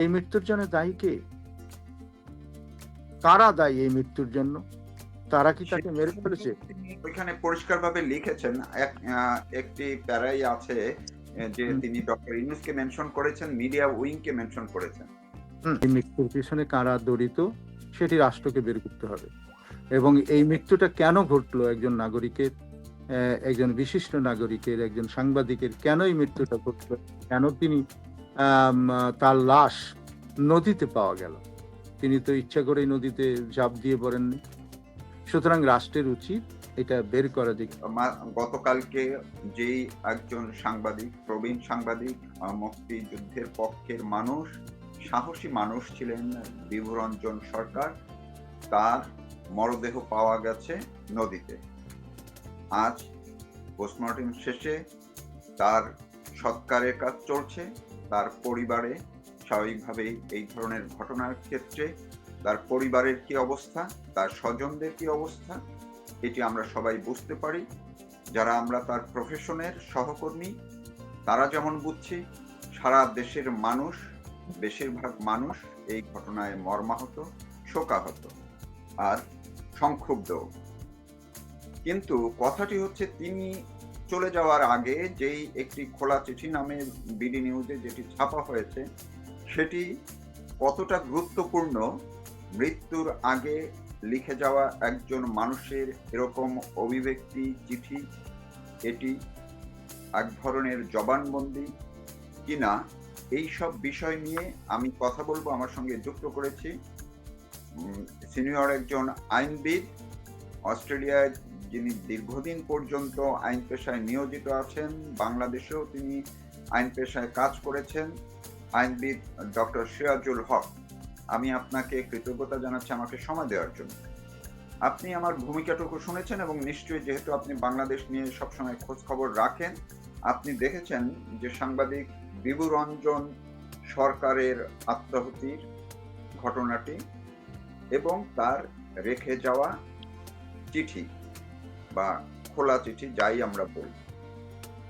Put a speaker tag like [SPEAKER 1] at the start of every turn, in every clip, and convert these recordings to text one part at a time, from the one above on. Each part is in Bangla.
[SPEAKER 1] এই মৃত্যুর জন্য দায়ী কে? কারা দায়ী এই মৃত্যুর জন্য? তারা কি তাকে মেরে ফেলেছে?
[SPEAKER 2] ওইখানে পরিষ্কারভাবে লিখেছেন। এক একটি প্যারাই আছে যে তিনি ডক্টর ইউনুসকে মেনশন করেছেন মিডিয়া উইংকে মেনশন করেছেন।
[SPEAKER 1] এই মৃত্যুর পিছনে কারা সেটি রাষ্ট্রকে বের করতে হবে। এবং এই মৃত্যুটা কেন ঘটলো একজন নাগরিকের একজন বিশিষ্ট নাগরিকের একজন সাংবাদিকের কেন এই মৃত্যুটা ঘটলো কেন তিনি তার লাশ নদীতে পাওয়া গেল। তিনি তো ইচ্ছা করেই নদীতে ঝাঁপ দিয়ে পড়েননি। সুতরাং রাষ্ট্রের উচিত এটা বের করা যে
[SPEAKER 2] গতকালকে যেই একজন সাংবাদিক, প্রবীণ সাংবাদিক মুক্তিযুদ্ধের পক্ষের মানুষ, সাহসী মানুষ ছিলেন বিভুরঞ্জন সরকার, তার মরদেহ পাওয়া গেছে নদীতে। আজ পোস্টমর্টেম শেষে তার সৎকারের কাজ চলছে। তার পরিবারে স্বাভাবিকভাবেই এই ধরনের ঘটনার ক্ষেত্রে তার পরিবারের কি অবস্থা, তার স্বজনদের কি অবস্থা, এটি আমরা সবাই বুঝতে পারি। যারা আমরা তার প্রফেশনের সহকর্মী, তারা যেমন বুঝছি, সারা দেশের মানুষ, বেশিরভাগ মানুষ এই ঘটনায় মর্মাহত, শোকাহত আর সংক্ষুব্ধ। কিন্তু কথাটি হচ্ছে তিনি চলে যাওয়ার আগে যেই একটি খোলা চিঠি নামে বিডি নিউজে যেটি ছাপা হয়েছে, সেটি কতটা গুরুত্বপূর্ণ, মৃত্যুর আগে লিখে যাওয়া একজন মানুষের এরকম অভিব্যক্তি চিঠি, এটি এক ধরনের জবানবন্দি কিনা, এই সব বিষয় নিয়ে আমি কথা বলব, আমার সঙ্গে যুক্ত করেছি সিনিয়র একজন আইনবিদ অস্ট্রেলিয়ায় যিনি দীর্ঘদিন পর্যন্ত আইন পেশায় নিয়োজিত আছেন, বাংলাদেশেও তিনি আইন পেশায় কাজ করেছেন। আইনবিদ ডক্টর সিরাজুল হক, আমি আপনাকে কৃতজ্ঞতা জানাচ্ছি আমাকে সময় দেওয়ার জন্য। আপনি আমার ভূমিকাটুকু শুনেছেন এবং নিশ্চয়ই যেহেতু আপনি বাংলাদেশ নিয়ে সবসময় খোঁজ খবর রাখেন, আপনি দেখেছেন যে সাংবাদিক বিভুরঞ্জন সরকারের আত্মাহুতির ঘটনাটি এবং তার রেখে যাওয়া চিঠি। বা খোলা চিঠি যাই আমরা বলি।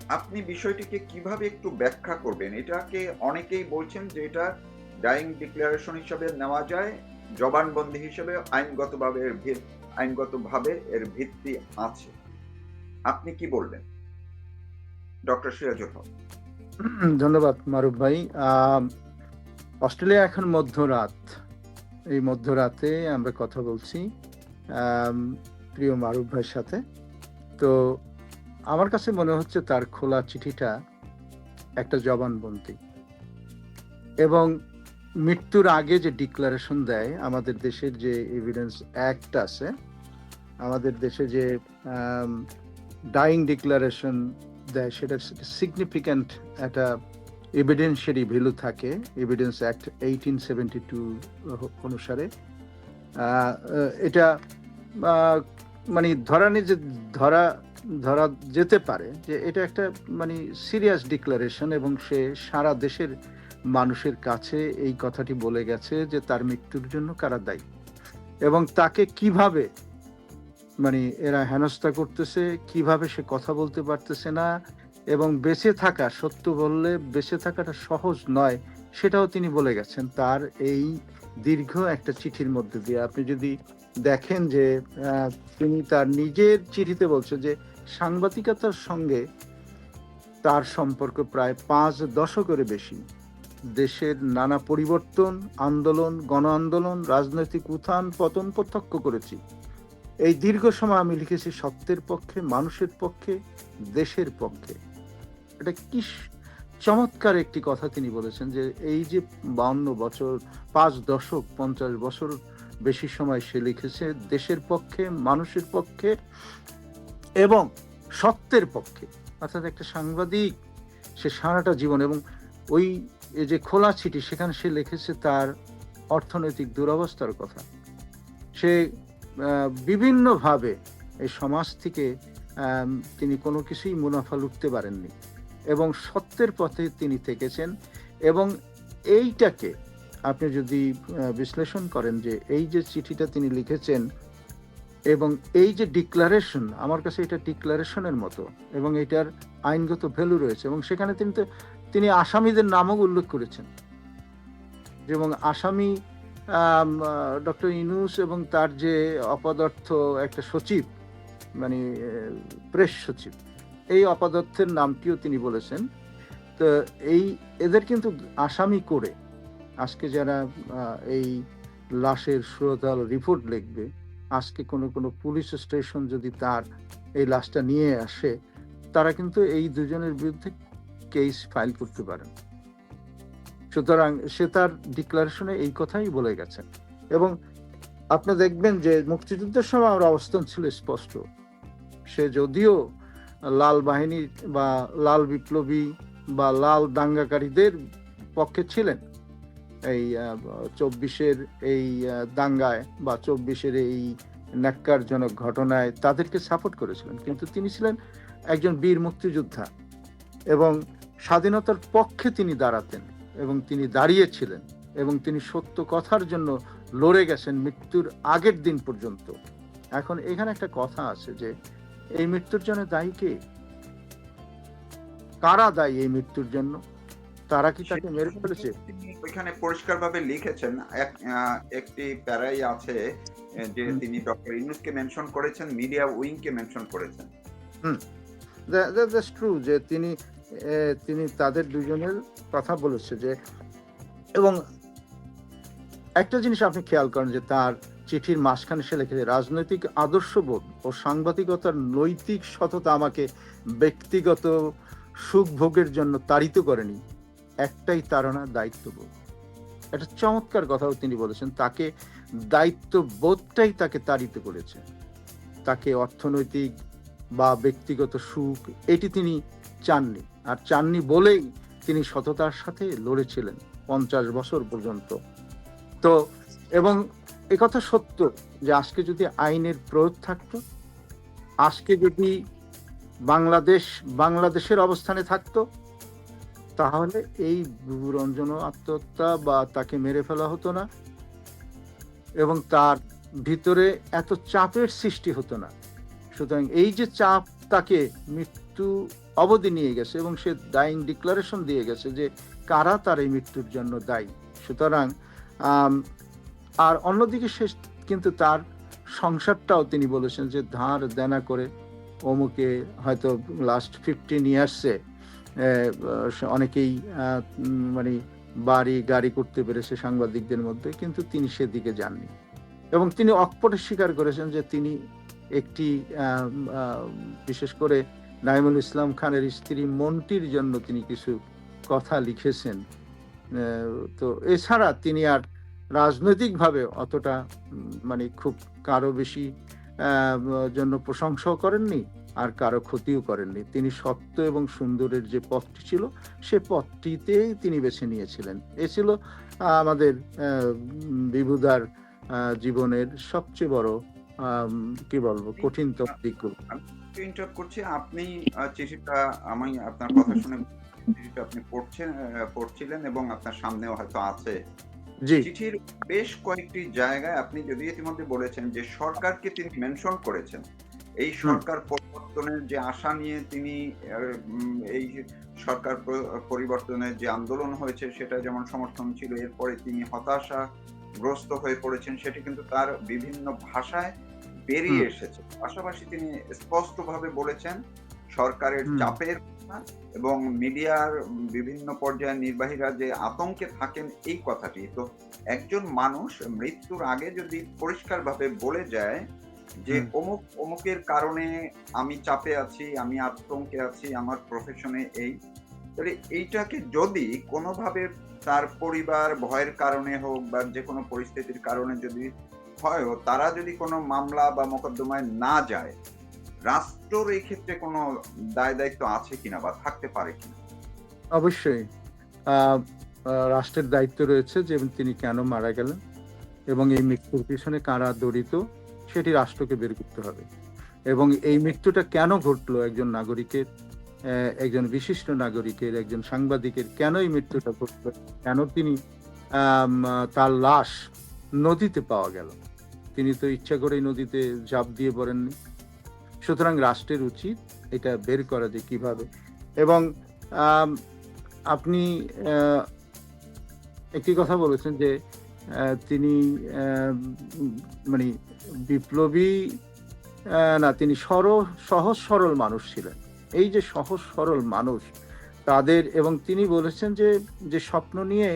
[SPEAKER 2] আপনি বিষয়টিকে কীভাবে একটু ব্যাখ্যা করবেন? এটাকে অনেকেই বলছেন যে এটা ডাইং ডিক্লারেশন হিসেবে নেওয়া যায়, জবানবন্দি হিসেবে আইনগতভাবে এর ভি- আইনগতভাবে এর ভিত্তি আছে। আপনি কি বলবেন ডক্টর সিরাজুল হক।
[SPEAKER 1] ধন্যবাদ মারুফ ভাই। অস্ট্রেলিয়া এখন মধ্যরাত। এই মধ্যরাতে আমরা কথা বলছি। প্রিয় মারুফ ভাইয়ের সাথে। তো আমার কাছে মনে হচ্ছে তার খোলা চিঠিটা একটা জবানবন্দি। এবং মৃত্যুর আগে যে ডিক্লারেশন দেয়, আমাদের দেশের যে এভিডেন্স অ্যাক্ট আছে, আমাদের দেশে যে ডাইং ডিক্লারেশন দেয়, সেটা সিগনিফিক্যান্ট একটা এভিডেন্সিয়ারি ভ্যালু থাকে evidence act eighteen seventy two অনুসারে এটা মানে ধরা যে ধরা ধরা যেতে পারে যে এটা একটা মানে সিরিয়াস ডিক্লারেশন এবং সে সারা দেশের মানুষের কাছে এই কথাটি বলে গেছে যে তার মৃত্যুর জন্য কারা দায়ী। এবং তাকে কীভাবে মানে এরা হেনস্থা করতেছে, কীভাবে সে কথা বলতে পারতেছে না এবং বেঁচে থাকা, সত্য বললে বেঁচে থাকাটা সহজ নয়, সেটাও তিনি বলে গেছেন। তার এই দীর্ঘ একটা চিঠির মধ্যে দিয়ে। আপনি যদি দেখেন যে তিনি তার নিজের চিঠিতে বলছে যে, সাংবাদিকতার সঙ্গে তার সম্পর্ক প্রায় পাঁচ দশকের বেশি। দেশের নানা পরিবর্তন, আন্দোলন গণ আন্দোলন রাজনৈতিক উত্থান, পতন প্রত্যক্ষ করেছি। এই দীর্ঘ সময় আমি লিখেছি সত্যের পক্ষে, মানুষের পক্ষে, দেশের পক্ষে। এটা কি চমৎকার একটি কথা তিনি বলেছেন যে, এই যে বাউন্ন বছর, পাঁচ দশক, পঞ্চাশ বছর বেশি সময় সে লিখেছে দেশের পক্ষে, মানুষের পক্ষে এবং সত্যের পক্ষে। অর্থাৎ একটা সাংবাদিক, সে সারাটা জীবন এবং ওই যে খোলা চিঠি, সেখানে সে লিখেছে তার অর্থনৈতিক দুরবস্থার কথা। সে বিভিন্নভাবে এই সমাজ থেকে তিনি কোনো কিছুই মুনাফা লুটতে পারেননি এবং সত্যের পথে তিনি থেকেছেন এবং এইটাকে আপনি যদি বিশ্লেষণ করেন যে এই যে চিঠিটা তিনি লিখেছেন এবং এই যে ডিক্লারেশন আমার কাছে এটা ডিক্লারেশনের মতো এবং এটার আইনগত ভ্যালু রয়েছে এবং সেখানে তিনি তো, তিনি আসামিদের নামও উল্লেখ করেছেন। এবং আসামি ডক্টর ইনুস এবং তার যে অপদার্থ একটা সচিব মানে প্রেস সচিব, এই অপদার্থের নামটিও তিনি বলেছেন। তো এই, এদের কিন্তু আসামি করে আজকে যারা এই লাশের সুরতাল রিপোর্ট লিখবে, আজকে কোনো কোনো পুলিশ স্টেশন যদি তার এই লাশটা নিয়ে আসে, তারা কিন্তু এই দুজনের বিরুদ্ধে কেস ফাইল করতে পারেন সুতরাং সে তার ডিক্লারেশনে এই কথাই বলে গেছেন এবং আপনি দেখবেন যে মুক্তিযুদ্ধের সময় আমার অবস্থান ছিল স্পষ্ট। সে যদিও লাল বাহিনী বা লাল বিপ্লবী বা লাল দাঙ্গাকারীদের পক্ষে ছিলেন এই চব্বিশের এই দাঙ্গায় বা চব্বিশের এই ন্যাক্কারজনক ঘটনায় তাদেরকে সাপোর্ট করেছিলেন। কিন্তু তিনি ছিলেন একজন বীর মুক্তিযোদ্ধা এবং স্বাধীনতার পক্ষে তিনি দাঁড়াতেন এবং তিনি দাঁড়িয়েছিলেন এবং তিনি সত্য কথার জন্য লড়ে গেছেন মৃত্যুর আগের দিন পর্যন্ত। এখন এখানে একটা কথা আছে যে, এই মৃত্যুর জন্য দায়ী কে? কারা দায়ী এই মৃত্যুর জন্য? তারা কি তাকে মেরে ফেলেছে?
[SPEAKER 2] ওইখানে পরিষ্কারভাবে লিখেছেন একটি প্যারাই আছে যে তিনি ডক্টর ইউনুসকে মেনশন করেছেন মিডিয়া উইংকে মেনশন করেছেন।
[SPEAKER 1] দ্যাটস ট্রু যে তিনি তিনি তাদের দুজনের কথা বলেছে যে এবং একটা জিনিস আপনি খেয়াল করেন যে তার চিঠির মাঝখানে সে লিখেছে রাজনৈতিক আদর্শবোধ ও সাংবাদিকতার নৈতিক সততা আমাকে ব্যক্তিগত সুখ ভোগের জন্য তাড়িত করেনি। একটাই তারা দায়িত্ববোধ। একটা চমৎকার কথাও তিনি বলেছেন, তাকে দায়িত্ববোধটাই তাকে তাড়িত করেছে। তাকে অর্থনৈতিক বা ব্যক্তিগত সুখ, এটি তিনি চাননি। আর চাননি বলেই তিনি সততার সাথে লড়েছিলেন পঞ্চাশ বছর পর্যন্ত। তো, এবং একথা সত্য যে আজকে যদি আইনের প্রয়োগ থাকতো, আজকে যদি বাংলাদেশ, বাংলাদেশের অবস্থানে থাকতো তাহলে এই রঞ্জন আত্মহত্যা বা তাকে মেরে ফেলা হতো না এবং তার ভিতরে এত চাপের সৃষ্টি হতো না। সুতরাং এই যে চাপ তাকে মৃত্যু অবধি নিয়ে গেছে এবং সে ডাইং ডিক্লারেশন দিয়ে গেছে যে কারা তার এই মৃত্যুর জন্য দায়ী। সুতরাং আর অন্যদিকে সে কিন্তু তার সংসারটাও তিনি বলেছেন যে ধার দেনা করে অমুকে হয়তো লাস্ট ফিফটিন ইয়ার্সে অনেকেই মানে বাড়ি, গাড়ি করতে পেরেছে সাংবাদিকদের মধ্যে, কিন্তু তিনি সেদিকে যাননি। এবং তিনি অকপটে স্বীকার করেছেন যে তিনি একটি বিশেষ করে নাইমুল ইসলাম খানের স্ত্রী মন্টির জন্য তিনি কিছু কথা লিখেছেন। তো এছাড়া তিনি আর রাজনৈতিকভাবে অতটা মানে খুব কারও বেশি জন্য প্রশংসাও করেননি। আর কারও ক্ষতিও করেননি। তিনি সত্য এবং সুন্দরের যে পথটি ছিল সে পথটিতেই তিনি বেছে নিয়েছিলেন। এ ছিল আমাদের বিভুদার জীবনের সবচেয়ে বড় কি বলব কঠিনতম দিকগুলো।
[SPEAKER 2] ইন্টারাপ্ট করছি। আপনি চিঠিটা আমি আপনার কথা শুনে চিঠিটা আপনি পড়ছেন পড়ছিলেন এবং আপনার সামনেও হয়তো আছে। চিঠির বেশ কয়েকটি জায়গায় আপনি যদি ইতিমধ্যে বলেছেন যে সরকারকে তিনি মেনশন করেছেন এই সরকার পরিবর্তনের যে আশা নিয়ে তিনি এই সরকার পরিবর্তনের যে আন্দোলন হয়েছে সেটা যেমন সমর্থন ছিল এরপরে তিনি হতাশা গ্রস্ত হয়ে পড়েছেন সেটি কিন্তু তার বিভিন্ন ভাষায় বেরিয়ে এসেছে। পাশাপাশি তিনি স্পষ্টভাবে বলেছেন সরকারের চাপের কথা এবং মিডিয়ার বিভিন্ন পর্যায়ের নির্বাহীরা যে আতঙ্কে থাকেন এই কথাটি। তো একজন মানুষ মৃত্যুর আগে যদি পরিষ্কারভাবে বলে যায় যে অমুক অমুকের কারণে আমি চাপে আছি আমি আতঙ্কে আছি আমার প্রফেশনে এই। তাহলে এইটাকে যদি কোনোভাবে তার পরিবার ভয়ের কারণে হোক বা যে কোনো পরিস্থিতির কারণে যদি হয় তারা যদি কোনো মামলা বা মোকদ্দমায় না যায় রাষ্ট্রর এই ক্ষেত্রে কোনো দায় দায়িত্ব আছে কিনা বা থাকতে পারে কিনা?
[SPEAKER 1] অবশ্যই। রাষ্ট্রের দায়িত্ব রয়েছে যে তিনি কেন মারা গেলেন এবং এই মৃত্যুর পিছনে কারা জড়িত সেটি রাষ্ট্রকে বের করতে হবে। এবং এই মৃত্যুটা কেন ঘটলো একজন নাগরিকের একজন বিশিষ্ট নাগরিকের, একজন সাংবাদিকের, কেন এই মৃত্যুটা ঘটলো, কেন তিনি তার লাশ নদীতে পাওয়া গেল? তিনি তো ইচ্ছা করেই নদীতে ঝাঁপ দিয়ে পড়েননি। সুতরাং রাষ্ট্রের উচিত এটা বের করা যে কীভাবে। এবং আপনি একটি কথা বলেছেন যে তিনি মানে বিপ্লবী না, তিনি সর, সহজ সরল মানুষ ছিলেন। এই যে সহজ সরল মানুষ, তাদের, এবং তিনি বলেছেন যে যে স্বপ্ন নিয়ে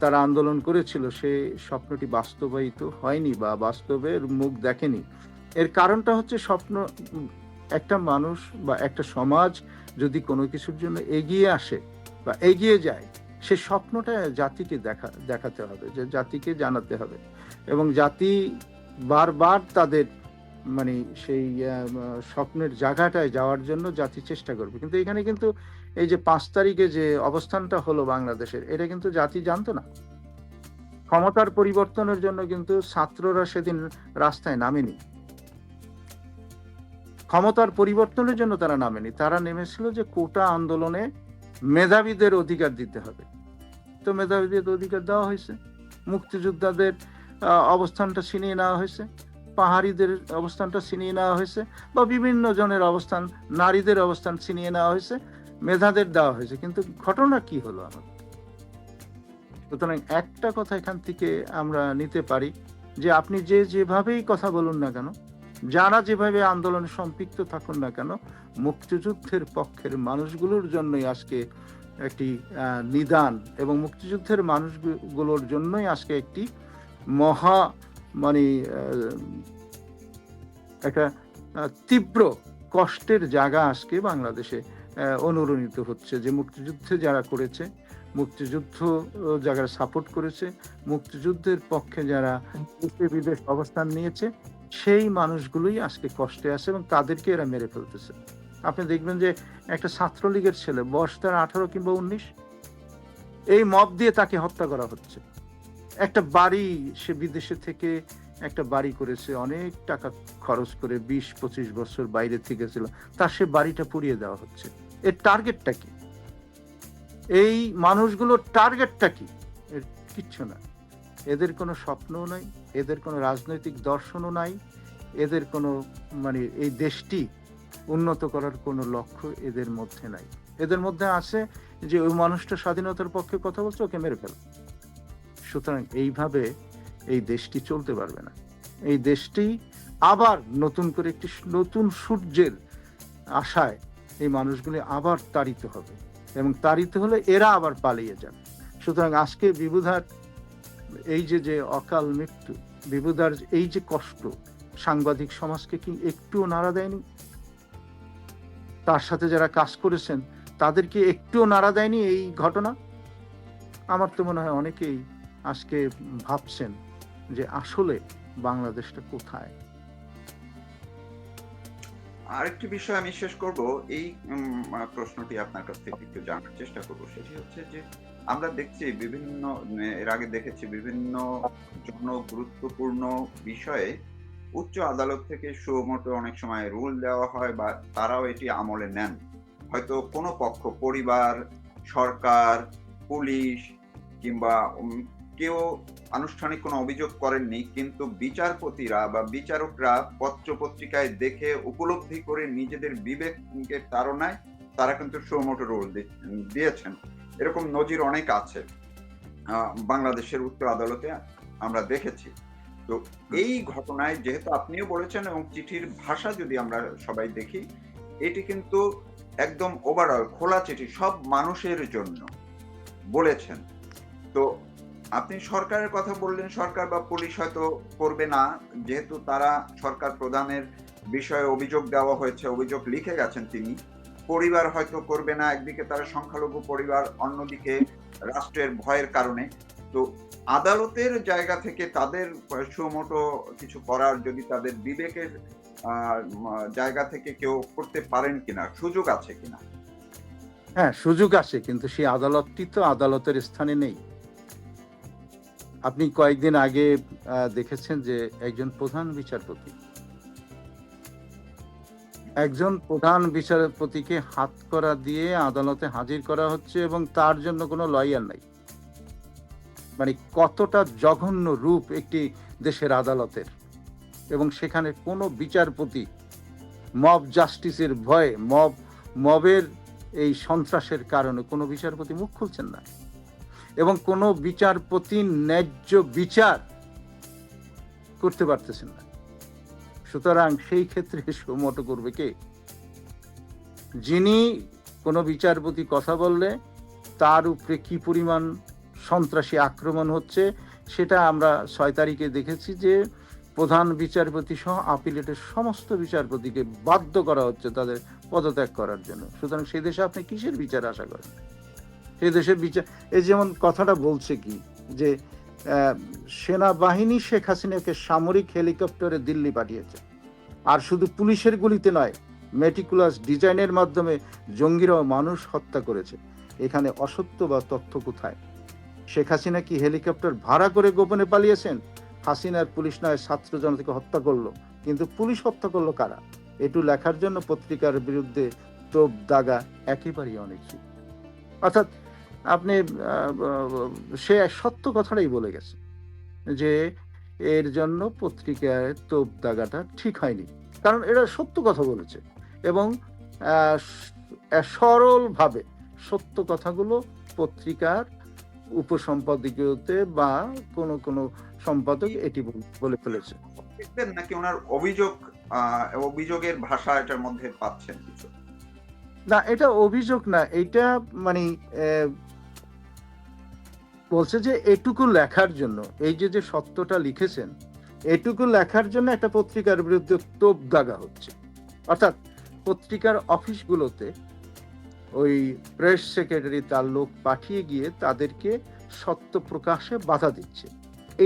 [SPEAKER 1] তারা আন্দোলন করেছিল, সে স্বপ্নটি বাস্তবায়িত হয়নি বা বাস্তবের মুখ দেখেনি। এর কারণটা হচ্ছে স্বপ্ন, একটা মানুষ বা একটা সমাজ যদি কোনো কিছুর জন্য এগিয়ে আসে বা এগিয়ে যায় সে স্বপ্নটা জাতিকে দেখা, দেখাতে হবে, যে জাতিকে জানাতে হবে। এবং জাতি বারবার তাদের মানে সেই স্বপ্নের জায়গাটায় যাওয়ার জন্য জাতি চেষ্টা করবে। কিন্তু এখানে কিন্তু এই যে পাঁচ তারিখে যে অবস্থানটা হলো বাংলাদেশের, এটা কিন্তু জাতি জানতো না। ক্ষমতার পরিবর্তনের জন্য কিন্তু ছাত্ররা সেদিন রাস্তায় নামেনি। ক্ষমতার পরিবর্তনের জন্য তারা নামেনি। তারা নেমেছিল যে কোটা আন্দোলনে মেধাবীদের অধিকার দিতে হবে। তো মেধাবীদের অধিকার দেওয়া হয়েছে। মুক্তিযোদ্ধাদের অবস্থানটা ছিনিয়ে নেওয়া হয়েছে। পাহাড়িদের অবস্থানটা ছিনিয়ে নেওয়া হয়েছে বা বিভিন্ন জনের অবস্থান, নারীদের অবস্থান ছিনিয়ে নেওয়া হয়েছে, মেধাদের দেওয়া হয়েছে। কিন্তু ঘটনা কি হলো আমার সুতরাং একটা কথা এখান থেকে আমরা নিতে পারি যে আপনি যে যেভাবেই কথা বলুন না কেন যারা যেভাবে আন্দোলনে সম্পৃক্ত থাকুন না কেন, মুক্তিযুদ্ধের পক্ষের মানুষগুলোর জন্যই আজকে একটি নিদান এবং মুক্তিযুদ্ধের মানুষগুলোর জন্যই আজকে একটি মহা মানে একটা তীব্র কষ্টের জায়গা আজকে বাংলাদেশে অনুরণিত হচ্ছে যে মুক্তিযুদ্ধে যারা করেছে, মুক্তিযুদ্ধ যারা সাপোর্ট করেছে, মুক্তিযুদ্ধের পক্ষে যারা দেশে বিদেশ অবস্থান নিয়েছে সেই মানুষগুলোই আজকে কষ্টে আছে এবং তাদেরকে এরা মেরে ফেলতেছে। আপনি দেখবেন যে একটা ছাত্রলীগের ছেলে, বয়স তার আঠারো কিংবা উনিশ, এই মব দিয়ে তাকে হত্যা করা হচ্ছে। একটা বাড়ি সে বিদেশে থেকে একটা বাড়ি করেছে, অনেক টাকা খরচ করে বিশ, পঁচিশ বছর বাইরে থেকে ছিল, তার সে বাড়িটা পুড়িয়ে দেওয়া হচ্ছে। এর টার্গেটটা কি? এই মানুষগুলোর টার্গেটটা কি? এর কিচ্ছু না। এদের কোনো স্বপ্নও নাই, এদের কোনো রাজনৈতিক দর্শনও নাই, এদের কোনো মানে এই দেশটি উন্নত করার কোনো লক্ষ্য এদের মধ্যে নাই। এদের মধ্যে আছে যে ওই মানুষটা স্বাধীনতার পক্ষে কথা বলছে, ওকে মেরে ফেল। সুতরাং এইভাবে এই দেশটি চলতে পারবে না। এই দেশটি আবার নতুন করে একটি নতুন সূর্যের আশায় এই মানুষগুলি আবার তাড়িত হবে এবং তাড়িত হলে এরা আবার পালিয়ে যাবে। সুতরাং আজকে বিবুধার এই যে যে অকাল মৃত্যু বিবুধার এই যে কষ্ট, সাংবাদিক সমাজকে কি একটুও নাড়া দেয়নি? তার সাথে যারা কাজ করেছেন, তাদেরকে একটুও নাড়া দেয়নি এই ঘটনা? আমার তো মনে হয় অনেকেই আজকে ভাবছেন যে আসলে বাংলাদেশটা কোথায়?
[SPEAKER 2] আরেকটি বিষয় আমি শেষ করব, এই প্রশ্নটি আপনার কাছ থেকে একটু জানার চেষ্টা করব। সেটি হচ্ছে যে আমরা দেখছি বিভিন্ন, এর আগে দেখেছি বিভিন্ন জন গুরুত্বপূর্ণ বিষয়ে উচ্চ আদালত থেকে সুমোটো অনেক সময় রুল দেওয়া হয় বা তারাও এটি আমলে নেন। হয়তো কোনো পক্ষ, পরিবার, সরকার, পুলিশ কিংবা কেউ আনুষ্ঠানিক কোনো অভিযোগ করেননি, কিন্তু বিচারপতিরা বা বিচারকরা পত্র পত্রিকায় দেখে উপলব্ধি করে নিজেদের বিবেকের তাড়নায় তারা কিন্তু সুমোটো রুল দিয়েছেন। এরকম নজির অনেক আছে বাংলাদেশের উচ্চ আদালতে আমরা দেখেছি। তো এই ঘটনায় যেহেতু আপনিও বলেছেন এবং চিঠির ভাষা যদি আমরা সবাই দেখি, এটি কিন্তু একদম ওভারঅল খোলা চিঠি, সব মানুষের জন্য বলেছেন। তো আপনি সরকারের কথা বললেন, সরকার বা পুলিশ হয়তো করবে না, যেহেতু তারা সরকার প্রধানের বিষয়ে অভিযোগ দেওয়া হয়েছে, অভিযোগ লিখে গেছেন তিনি। পরিবার হয়তো করবে না, একদিকে তারা সংখ্যালঘু পরিবার, অন্যদিকে রাষ্ট্রের ভয়ের কারণে। তো আদালতের জায়গা থেকে তাদের সুমোটো কিছু করার যদি তাদের বিবেকের জায়গা থেকে কেউ করতে পারেন কিনা, সুযোগ আছে কিনা?
[SPEAKER 1] হ্যাঁ সুযোগ আছে, কিন্তু সেই আদালতটি তো আদালতের স্থানে নেই। আপনি কয়েকদিন আগে দেখেছেন যে একজন প্রধান বিচারপতি একজন প্রধান বিচারপতিকে হাত করা দিয়ে আদালতে হাজির করা হচ্ছে এবং তার জন্য কোনো লয়ার নাই। মানে কতটা জঘন্য রূপ একটি দেশের আদালতের। এবং সেখানে কোনো বিচারপতি মব জাস্টিসের ভয়ে, মব, মবের এই সন্ত্রাসের কারণে কোনো বিচারপতি মুখ খুলছেন না। এবং কোনো বিচারপতি ন্যায্য বিচার করতে পারতেছেন না। সুতরাং সেই ক্ষেত্রে সুমোটো করবে কে? যিনি কোনো বিচারপতি কথা বললে, তার উপরে কি পরিমাণ সন্ত্রাসী আক্রমণ হচ্ছে, সেটা আমরা ছয় তারিখে দেখেছি যে প্রধান বিচারপতি সহ আপিলেটের সমস্ত বিচারপতিকে বাধ্য করা হচ্ছে তাদের পদত্যাগ করার জন্য। সুতরাং সেই দেশে আপনি কিসের বিচার আশা করেন? সেই দেশের বিচার এই যেমন কথাটা বলছে কি, যে সেনাবাহিনী শেখ হাসিনাকে সামরিক হেলিকপ্টারে দিল্লি পাঠিয়েছে। আর শুধু পুলিশের গুলিতে নয় মেটিকুলাস ডিজাইনের মাধ্যমে জঙ্গিরাও মানুষ হত্যা করেছে। এখানে অসত্য বা তথ্য কোথায়? শেখ হাসিনা কি হেলিকপ্টার ভাড়া করে গোপনে পালিয়েছেন? হাসিনার পুলিশ নয়, ছাত্র জনতাকে হত্যা করল। কিন্তু পুলিশ হত্যা করল কারা? এটু লেখার জন্য পত্রিকার বিরুদ্ধে তোপ দাগা একেবারেই অনেক অর্থাৎ আপনি সে সত্য কথাটাই বলে গেছে যে এর জন্য পত্রিকায় তোপ দাগাটা ঠিক হয়নি। কারণ এরা সত্য কথা বলেছে এবং সরলভাবে সত্য কথাগুলো পত্রিকার উপসম্পাদকীয়তে বা কোনো কোনো সম্পাদক এটি বল- ফেলেছে।
[SPEAKER 2] দেখবেন নাকি ওনার অভিযোগ অভিযোগের ভাষা এটার মধ্যে পাচ্ছেন কিছু?
[SPEAKER 1] না এটা অভিযোগ না এটা মানে বলছে যে এটুকু লেখার জন্য, এই যে যে সত্যটা লিখেছেন, এটুকু লেখার জন্য একটা পত্রিকার বিরুদ্ধে তোপ দাগা হচ্ছে। অর্থাৎ পত্রিকার অফিসগুলোতে ওই প্রেস সেক্রেটারি তার লোক পাঠিয়ে গিয়ে তাদেরকে সত্য প্রকাশে বাধা দিচ্ছে।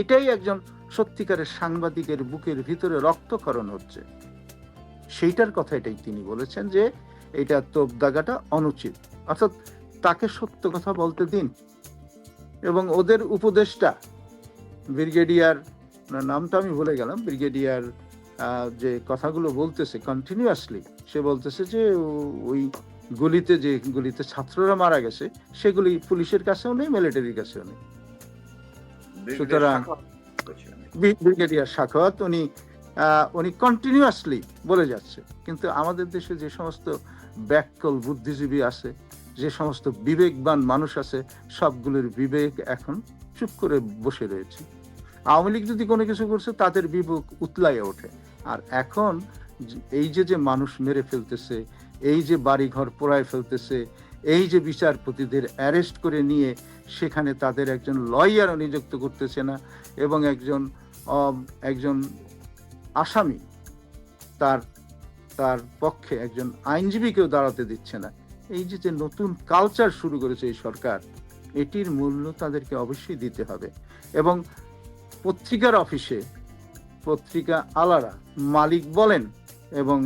[SPEAKER 1] এটাই একজন সত্যিকারের সাংবাদিকের বুকের ভিতরে রক্তক্ষরণ হচ্ছে। সেইটার কথা এটাই তিনি বলেছেন যে এটা তোপ দাগাটা অনুচিত। অর্থাৎ তাকে সত্য কথা বলতে দিন। এবং ওদের উপদেষ্টা ব্রিগেডিয়ার নামটা আমি ভুলে গেলাম ব্রিগেডিয়ার যে কথাগুলো বলতেছে কন্টিনিউয়াসলি সে বলতেছে যে ওই গুলিতে যে গুলিতে ছাত্ররা মারা গেছে সেগুলি পুলিশের কাছেও নেই মিলিটারির কাছেও নেই। সুতরাং- ব্রিগেডিয়ার শাখাওয়াত উনি আহ, উনি কন্টিনিউয়াসলি বলে যাচ্ছে। কিন্তু আমাদের দেশে যে সমস্ত ব্যাককল বুদ্ধিজীবী আছে যে সমস্ত বিবেকবান মানুষ আছে, সবগুলোর বিবেক এখন চুপ করে বসে রয়েছে। আওয়ামী লীগ যদি কোনো কিছু করছে, তাদের বিবেক উতলাইয়া ওঠে। আর এখন এই যে যে মানুষ মেরে ফেলতেছে, এই যে বাড়িঘর পোড়ায় ফেলতেছে, এই যে বিচারপতিদের অ্যারেস্ট করে নিয়ে সেখানে তাদের একজন লয়ারও নিযুক্ত করতেছে না এবং একজন একজন আসামি তার তার পক্ষে একজন আইনজীবীকেও দাঁড়াতে দিচ্ছে না। এই যে যে নতুন কালচার শুরু করেছে এই সরকার, এটির মূল্য তাদেরকে অবশ্যই দিতে হবে। এবং পত্রিকার অফিসে পত্রিকা আলারা, মালিক বলেন এবং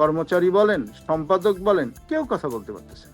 [SPEAKER 1] কর্মচারী বলেন, সম্পাদক বলেন, কেউ কথা বলতে পারতেছে